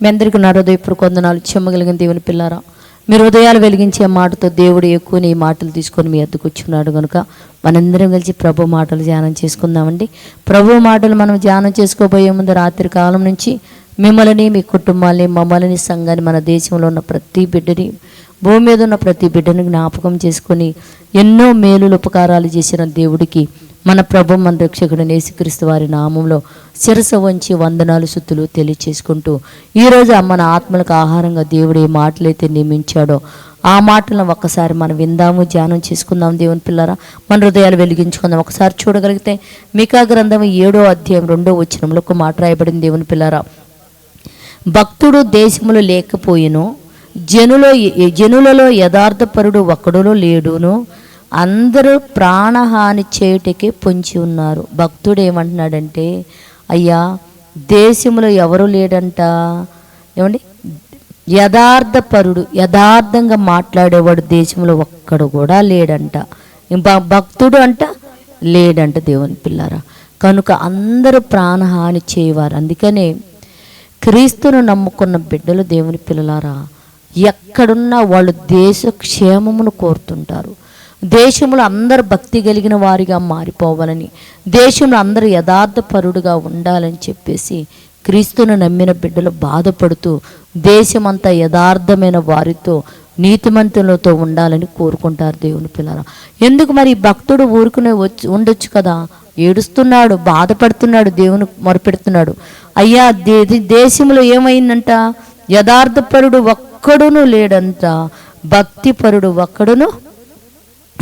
మీ అందరికీ నా హృదయపూర్వక కొందనాలు చెమ్మగలిగిన దేవుని పిల్లారా మీరు హృదయాలు వెలిగించే మాటతో దేవుడు ఎక్కువ నీ మాటలు తీసుకొని మీ అద్దకు వచ్చున్నాడు కనుక మనందరం కలిసి ప్రభు మాటలు ధ్యానం చేసుకుందామండి. ప్రభు మాటలు మనం ధ్యానం చేసుకోబోయే ముందు రాత్రి కాలం నుంచి మిమ్మల్ని మీ కుటుంబాన్ని మమ్మల్ని సంఘాన్ని మన దేశంలో ఉన్న ప్రతి బిడ్డని భూమి మీద ఉన్న ప్రతి బిడ్డని జ్ఞాపకం చేసుకొని ఎన్నో మేలులు ఉపకారాలు చేసిన దేవుడికి మన ప్రభు మన రక్షకుడు నేసుక్రీస్తు వారి నామంలో శిరస వంచి వందనాలు సుత్తులు తెలియచేసుకుంటూ ఈరోజు మన ఆత్మలకు ఆహారంగా దేవుడు ఏ మాటలైతే నియమించాడో ఆ మాటలను ఒక్కసారి మనం విందాము ధ్యానం చేసుకుందాం దేవుని పిల్లరా. మన హృదయాలు వెలిగించుకుందాం ఒకసారి చూడగలిగితే మికా గ్రంథం ఏడో అధ్యాయం రెండో వచ్చినంలో ఒక మాట రాయబడింది దేవుని పిల్లరా. భక్తుడు దేశములు లేకపోయినో జనులో జనులలో యథార్థపరుడు ఒక్కడులో లేడును అందరూ ప్రాణహాని చేయుటకే పొంచి ఉన్నారు. భక్తుడు ఏమంటున్నాడంటే అయ్యా దేశంలో ఎవరు లేడంట? ఏమండి? యథార్థపరుడు యథార్థంగా మాట్లాడేవాడు దేశంలో ఒక్కడు కూడా లేడంట. భ- భక్తుడు అంట లేడంట దేవుని పిల్లారా. కనుక అందరూ ప్రాణహాని చేయవారు. అందుకనే క్రీస్తును నమ్ముకున్న బిడ్డలు దేవుని పిల్లలారా ఎక్కడున్నా వాళ్ళు దేశ క్షేమమును కోరుతుంటారు. దేశంలో అందరు భక్తి కలిగిన వారిగా మారిపోవాలని దేశంలో అందరూ యథార్థపరుడుగా ఉండాలని చెప్పేసి క్రీస్తును నమ్మిన బిడ్డలు బాధపడుతూ దేశమంతా యథార్థమైన వారితో నీతిమంతులతో ఉండాలని కోరుకుంటారు దేవుని పిల్లల ఎందుకు మరి భక్తుడు ఊరుకునే వచ్చి ఉండొచ్చు కదా? ఏడుస్తున్నాడు బాధపడుతున్నాడు దేవుని మొరపెడుతున్నాడు. అయ్యా దే దేశంలో ఏమైందంట? యథార్థపరుడు ఒక్కడును లేడంట భక్తిపరుడు ఒక్కడును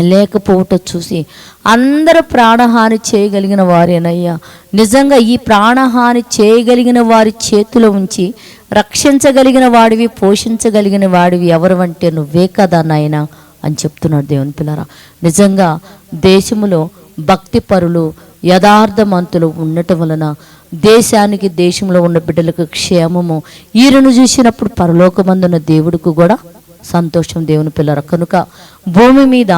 లేకపోవట చూసి అందరూ ప్రాణహాని చేయగలిగిన వారేనయ్యా. నిజంగా ఈ ప్రాణహాని చేయగలిగిన వారి చేతిలో ఉంచి రక్షించగలిగిన వాడివి పోషించగలిగిన వాడివి ఎవరు అంటే నువ్వే కదా నాయనా అని చెప్తున్నాడు దేవుని పిల్లరా. నిజంగా దేశంలో భక్తి పరులు యథార్థమంతులు ఉండటం వలన దేశానికి దేశంలో ఉన్న బిడ్డలకు క్షేమము. ఈయనను చూసినప్పుడు పరలోకమందున్న దేవుడికి కూడా సంతోషం దేవుని పిల్లర. కనుక భూమి మీద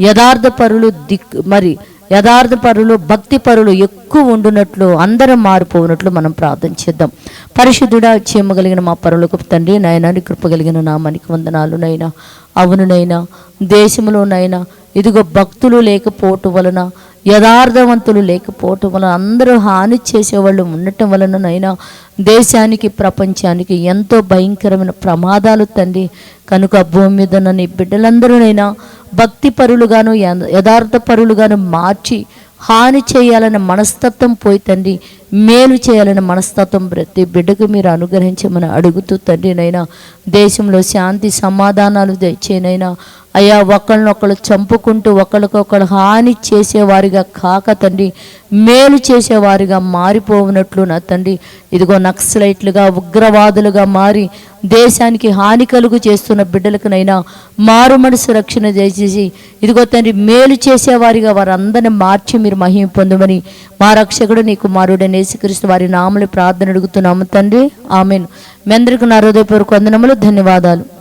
యథార్థ పరులు దిక్ మరి యథార్థ పరులు భక్తి పరులు ఎక్కువ ఉండునట్లు అందరం మారిపోనట్లు మనం ప్రార్థన చేద్దాం. పరిశుద్ధుడా చేయమగలిగిన మా పరులకు తండ్రి నైనా కృపగలిగిన కృప కలిగిన నామానికి వందనాలు నైనా. అవునునైనా దేశంలోనైనా ఇదిగో భక్తులు లేకపోవటం వలన యథార్థవంతులు లేకపోవటం వలన అందరూ హాని చేసేవాళ్ళు ఉండటం వలననైనా దేశానికి ప్రపంచానికి ఎంతో భయంకరమైన ప్రమాదాలు తండ్రి కనుక భూమి మీద నన్ను బిడ్డలందరూనైనా భక్తి పరులుగాను యథార్థ పరులుగాను మార్చి హాని చేయాలన్న మనస్తత్వం పోయి తండ్రి మేలు చేయాలన్న మనస్తత్వం ప్రతి బిడ్డకు మీరు అనుగ్రహించమని అడుగుతూ తండ్రినైనా దేశంలో శాంతి సమాధానాలు తెచ్చేనైనా అయ్యా ఒకళ్ళనొకళ్ళు చంపుకుంటూ ఒకరికొకరు హాని చేసేవారిగా కాక తండ్రి మేలు చేసేవారిగా మారిపోవునట్లు నా తండ్రి ఇదిగో నక్సలైట్లుగా ఉగ్రవాదులుగా మారి దేశానికి హాని కలుగు చేస్తున్న బిడ్డలకునైనా మారు మనసు రక్షణ చేసేసి ఇదిగో తండ్రి మేలు చేసేవారిగా వారందరిని మార్చి మీరు మహిమ పొందమని మా రక్షకుడు నీ కుమారుడు నేసుక్రీస్తు వారి నామలు ప్రార్థన అడుగుతున్నాము తండ్రి. ఆమెను. మీ అందరికీ నా హృదయపూర్వక వందనములు ధన్యవాదాలు.